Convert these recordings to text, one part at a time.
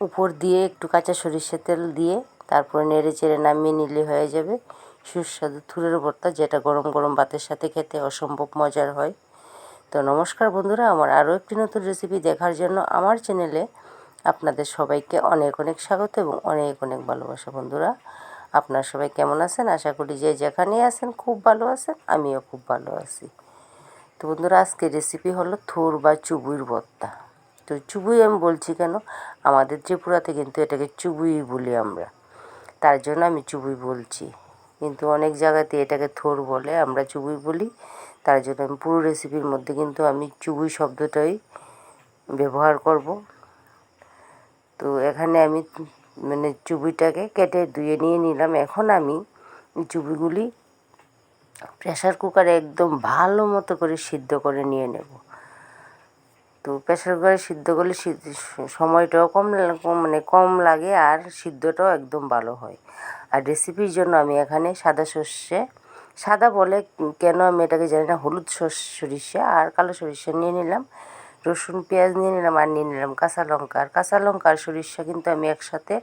উপর দিয়ে একটু কাঁচা সরিষার তেল দিয়ে তারপরে নেড়ে চেড়ে নামিয়ে নিলে হয়ে যাবে। সুস্বাদু থুরের ভর্তা যেটা গরম গরম ভাতের সাথে খেতে অসম্ভব মজার হয়। তো নমস্কার বন্ধুরা, আমার আরও একটি নতুন রেসিপি দেখার জন্য আমার চ্যানেলে আপনাদের সবাইকে অনেক অনেক স্বাগত এবং অনেক অনেক ভালোবাসা বন্ধুরা। আপনারা সবাই কেমন আছেন? আশা করি যে যেখানেই আছেন খুব ভালো আছেন, আমিও খুব ভালো আছি। তো বন্ধুরা আজকে রেসিপি হলো থুর বা চুবুর ভর্তা। তো চুবুই আমি বলছি কেন? আমাদের ত্রিপুরাতে কিন্তু এটাকে চুবুই বলি আমরা। তার জন্য আমি চুবুই বলছি। কিন্তু অনেক জায়গাতে এটাকে থোর বলে আমরা চুবুই বলি। তার জন্য আমি পুরো রেসিপির মধ্যে কিন্তু আমি চুবুই শব্দটাই ব্যবহার করব। তো এখানে আমি মানে চুবিটাকে কেটে ধুয়ে নিয়ে নিলাম। এখন আমি চুবিগুলি প্রেশার কুকারে একদম ভালো মতো করে সিদ্ধ করে নিয়ে নেব। তো প্রেশার কুকারে সিদ্ধ করলে সময়টাও কম মানে কম লাগে আর সিদ্ধটাও একদম ভালো হয়। আর রেসিপির জন্য আমি এখানে সাদা সর্ষে, সাদা বলে কেন আমি এটাকে জানি না, হলুদ সরিষা আর কালো সরিষা নিয়ে নিলাম, রসুন, পেঁয়াজ নিয়ে নিলাম আর নিয়ে নিলাম কাঁচা লঙ্কা। আর কাঁচা লঙ্কা আর সরিষা কিন্তু আমি একসাথে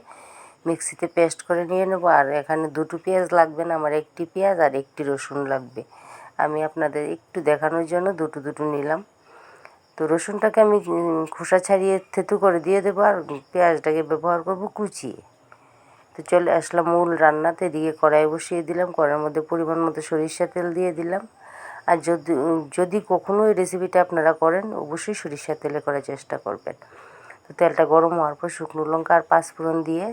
মিক্সিতে পেস্ট করে নিয়ে নেব। আর এখানে দুটো পেঁয়াজ লাগবে না, আমার একটি পেঁয়াজ আর একটি রসুন লাগবে। আমি আপনাদের একটু দেখানোর জন্য দুটো দুটো নিলাম। তো রসুনটাকে আমি খোসা ছাড়িয়ে থেতু করে দিয়ে দেবো আর পেঁয়াজটাকে ব্যবহার করব কুচিয়ে তো চলে আসলাম মূল রান্নাতে দিয়ে কড়াই বসিয়ে দিলাম, কড়াইয়ের মধ্যে পরিমাণ মতো সরিষা তেল দিয়ে দিলাম। আর যদি যদি কখনো এই রেসিপিটা আপনারা করেন, অবশ্যই সরিষা তেলে করার চেষ্টা করবেন। তো তেলটা গরম হওয়ার পর শুকনো লঙ্কা আর পাঁচফোড়ন দিয়ে,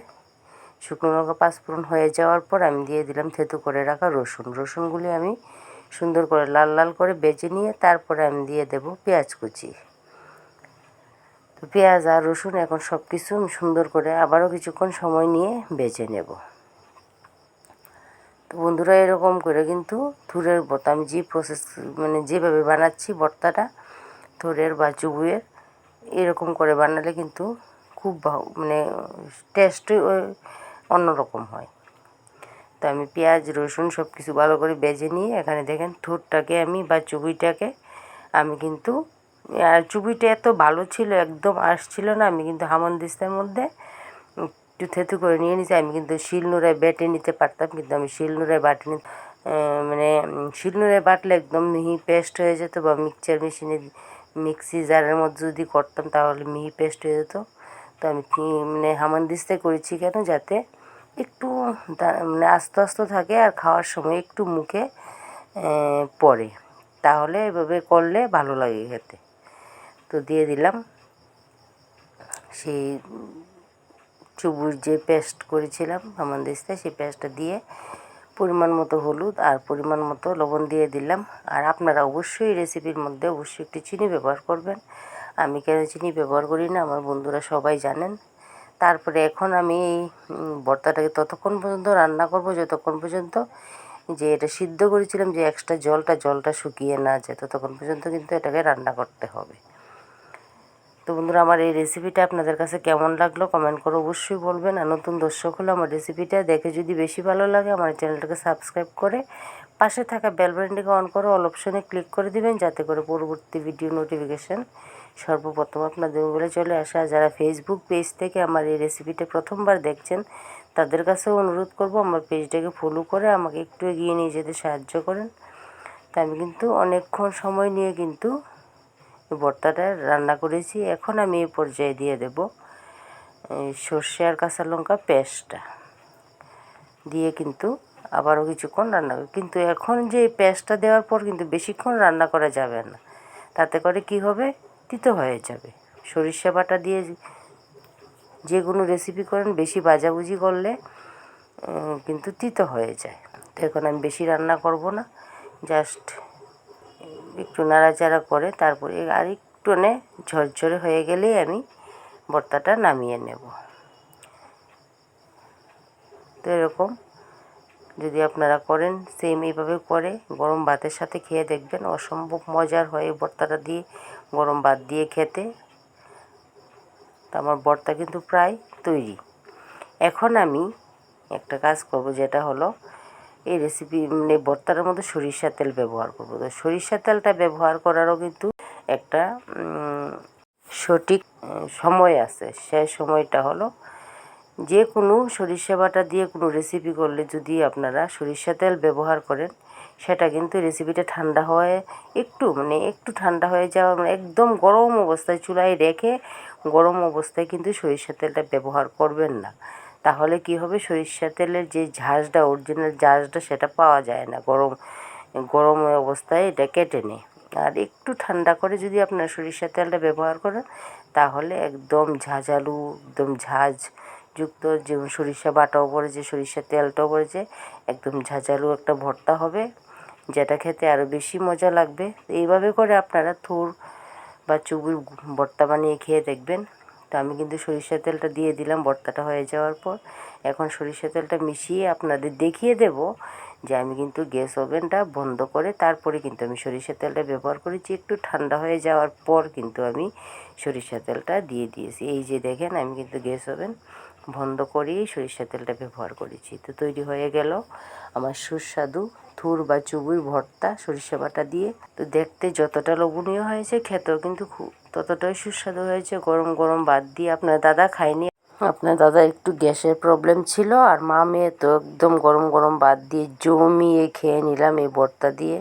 শুকনো লঙ্কা পাঁচফোড়ন হয়ে যাওয়ার পর আমি দিয়ে দিলাম থেতু করে রাখা রসুন। রসুনগুলি আমি সুন্দর করে লাল লাল করে বেজে নিয়ে তারপরে আমি দিয়ে দেব পেঁয়াজ কুচি। তো পেঁয়াজ আর রসুন এখন সব কিছু সুন্দর করে আবারও কিছুক্ষণ সময় নিয়ে বেজে নেব। তো বন্ধুরা, এরকম করে কিন্তু থুরের ভর্তা আমি যে প্রসেস মানে যেভাবে বানাচ্ছি ভর্তাটা থুরের বা চুবুয়ের, এরকম করে বানালে কিন্তু খুব মানে টেস্টই অন্যরকম হয়। তো আমি পেঁয়াজ, রসুন সব কিছু ভালো করে বেজে নিয়ে এখানে দেখেন থুরটাকে আমি বা চুবিটাকে আমি কিন্তু, আর চুবিটা এত ভালো ছিল, একদম আসছিল না, আমি কিন্তু হামনদিস্তার মধ্যে একটু থেতু করে নিয়ে নিয়েছি আমি কিন্তু শিলনোড়ায় বেটে নিতে পারতাম, কিন্তু আমি শিলনোড়ায় বাটে নি মানে শিলনোড়ায় বাটলে একদম মিহি পেস্ট হয়ে যেত বা মিক্সচার মেশিনে মিক্সি জারের মধ্যে যদি করতাম তাহলে মিহি পেস্ট হয়ে যেত। তো আমি মানে হামানদিস্তায় করেছি কেন যাতে একটু মানে আস্তে আস্তে থাকে আর খাওয়ার সময় একটু মুখে পড়ে। তাহলে এভাবে করলে ভালো লাগে খেতে। তো দিয়ে দিলাম। সেই চুবুর যে পেস্ট করেছিলাম হামানদিস্তায় সেই পেস্টটা দিয়ে পরিমাণ মতো হলুদ আর পরিমাণ মতো লবণ দিয়ে দিলাম। আর আপনারা অবশ্যই রেসিপির মধ্যে অবশ্যই একটু চিনি ব্যবহার করবেন। আমি কেন চিনি ব্যবহার করি না, আমার বন্ধুরা সবাই জানেন। তারপরে এখন আমি এই ভর্তাটাকে ততক্ষণ পর্যন্ত রান্না করব, যতক্ষণ পর্যন্ত যে এটা সিদ্ধ করেছিলাম, যে এক্সট্রা জলটা জলটা শুকিয়ে না যায়, ততক্ষণ পর্যন্ত কিন্তু এটাকে রান্না করতে হবে। তো বন্ধুরা, আমার এই রেসিপিটা আপনাদের কাছে কেমন লাগল কমেন্ট করে অবশ্যই বলবেন। আর নতুন দর্শক হলে আমার রেসিপিটা দেখে যদি বেশি ভালো লাগে, আমার চ্যানেলটাকে সাবস্ক্রাইব করে পাশে থাকা বেল বাটনটিকে অন করে অল অপশনে ক্লিক করে দিবেন, যাতে করে পরবর্তী ভিডিও নোটিফিকেশান সর্বপ্রথম আপনাদের বলে চলে আসা, যারা ফেসবুক পেজ থেকে আমার এই রেসিপিটা প্রথমবার দেখছেন, তাদের কাছেও অনুরোধ করব আমার পেজটাকে ফলো করে আমাকে একটু এগিয়ে নিয়ে যেতে সাহায্য করেন। তা আমি কিন্তু অনেকক্ষণ সময় নিয়ে কিন্তু ভর্তাটা রান্না করেছি। এখন আমি এই পর্যায়ে দিয়ে দেব সর্ষে আর কাঁচা লঙ্কা পেস্টটা। দিয়ে কিন্তু আবারও কিছুক্ষণ রান্না করি, কিন্তু এখন যে পেস্টটা দেওয়ার পর কিন্তু বেশিক্ষণ রান্না করা যাবে না। তাতে করে কি হবে? তিতো হয়ে যাবে। সরিষা বাটা দিয়ে যে কোনো রেসিপি করেন, বেশি বাজাবুজি করলে কিন্তু তিতো হয়ে যায়। তো এখন আমি বেশি রান্না করব না জাস্ট একটু নাড়াচাড়া করে তারপরে আর একটু নে, ঝরঝরে হয়ে গেলেই আমি ভর্তাটা নামিয়ে নেব। তো এরকম যদি আপনারা করেন সেম এইভাবে করে, গরম ভাতের সাথে খেয়ে দেখবেন, অসম্ভব মজার হয় ভর্তাটা দিয়ে। গরম ভাত দিয়ে খেতে। তো আমার ভর্তা কিন্তু প্রায় তৈরি। এখন আমি একটা কাজ করব যেটা হলো, এই রেসিপি মানে বর্তার মধ্যে সরিষার তেল ব্যবহার করব। তো সরিষার তেলটা ব্যবহার করারও কিন্তু একটা সঠিক সময় আছে। সেই সময়টা হলো যে কোনো সরিষা বাটা দিয়ে কোনো রেসিপি করলে যদি আপনারা সরিষা তেল ব্যবহার করেন সেটা কিন্তু রেসিপিটা ঠান্ডা হয়ে একটু মানে একটু ঠান্ডা হয়ে যাওয়া মানে একদম গরম অবস্থায় চুলায় রেখে গরম অবস্থায় কিন্তু সরিষা তেলটা ব্যবহার করবেন না। তাহলে কি হবে? সরিষা তেলের যে ঝাঁঝটা অরিজিনাল ঝাঁঝটা সেটা পাওয়া যায় না। গরম গরম অবস্থায় এটা কেটে নেয়। আর একটু ঠান্ডা করে যদি আপনার সরিষা তেলটা ব্যবহার করেন, তাহলে একদম ঝাঁঝালু, একদম ঝাঁঝ যুক্ত যে সরিষা বাটাও পড়েছে সরিষার তেলটাও পড়েছে একদম ঝাঁঝালু একটা ভর্তা হবে। যেটা খেতে আরও বেশি মজা লাগবে। এইভাবে করে আপনারা থুর বা চুবুর ভর্তা বানিয়ে খেয়ে দেখবেন। তো আমি কিন্তু সরিষা তেলটা দিয়ে দিলাম, ভর্তাটা হয়ে যাওয়ার পর। এখন সরিষার তেলটা মিশিয়ে আপনাদের দেখিয়ে দেব যে আমি কিন্তু গ্যাস ওভেনটা বন্ধ করে তারপরে কিন্তু আমি সরিষার তেলটা ব্যবহার করেছি। একটু ঠান্ডা হয়ে যাওয়ার পর কিন্তু আমি সরিষা তেলটা দিয়ে দিয়েছি। এই যে দেখেন, আমি কিন্তু গ্যাস ওভেন বন্ধ করেই সরিষা তেলটা ব্যবহার করেছি। তো তৈরি হয়ে গেল আমার সুস্বাদু থুর বা চুবুর ভর্তা, সরিষা বাটা দিয়ে। তো দেখতে যতটা লোভনীয় হয়েছে, খেতেও কিন্তু ততটাই সুস্বাদু হয়েছে। গরম গরম বাদ দিয়ে আপনার দাদা খায়নি। আপনার দাদা একটু গ্যাসের প্রবলেম ছিল, আর মা মেয়ে তো একদম গরম গরম বাদ দিয়ে জমিয়ে খেয়ে নিলাম এই ভর্তা দিয়ে।